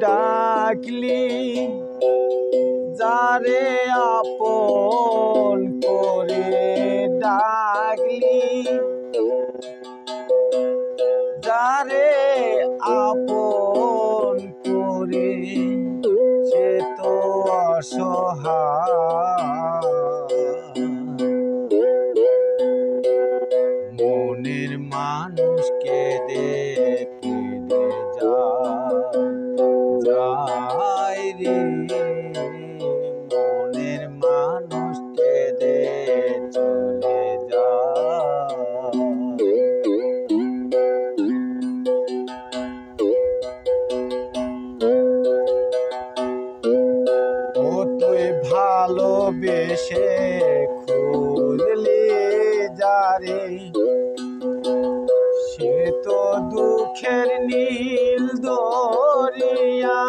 ডাকলি যারে আপন করে ডাকলি। যারে আপন করে সে তো অসহায়। মনের মানুষকে দে ভালোবেসে খুঁজলি যারে। সে তো দুঃখের নীল দরিয়া।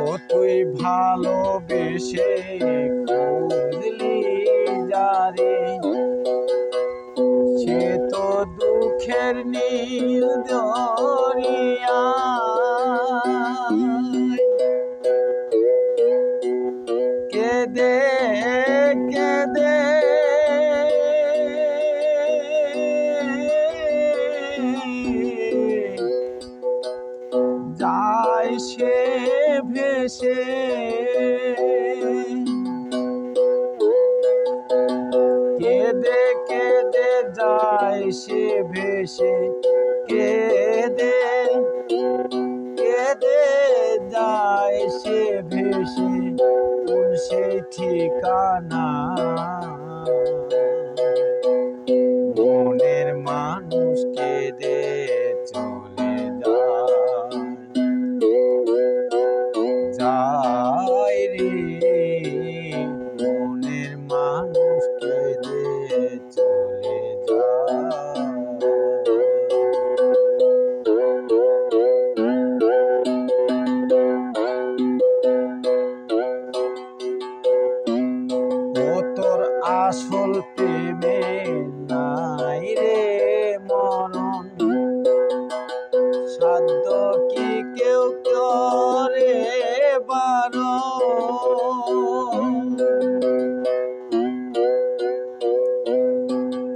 ও তুই ভালোবেসে খুঁজলি যারে। দুঃখের নীল দরিয়া। কেদে কেদে। যায় সে ভেসে। কেদে যায় সে ভেসে। কেদে কেদে যায় সে ভেসে কোন ঠিকানা। মনের মানুষকে দে চলে যায়। যায় রে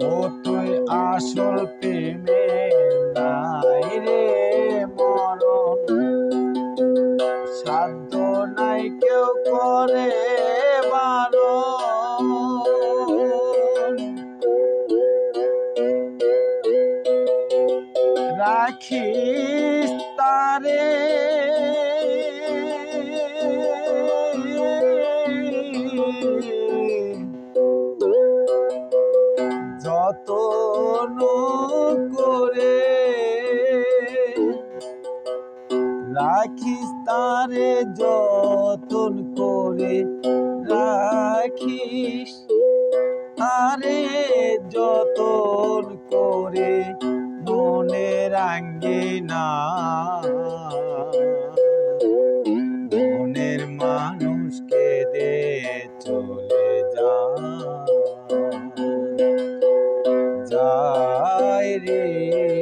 ও আসল প্রেমে নাই রে মরণ। সাধ্য নাই কেউ করে বারণ। রাখিস তারে রাখিস তারে যতন করে, রাখিস তারে যতন করে, মনে রাঙ্গিনা মনের মানুষকে দে চলে যা। যায় রে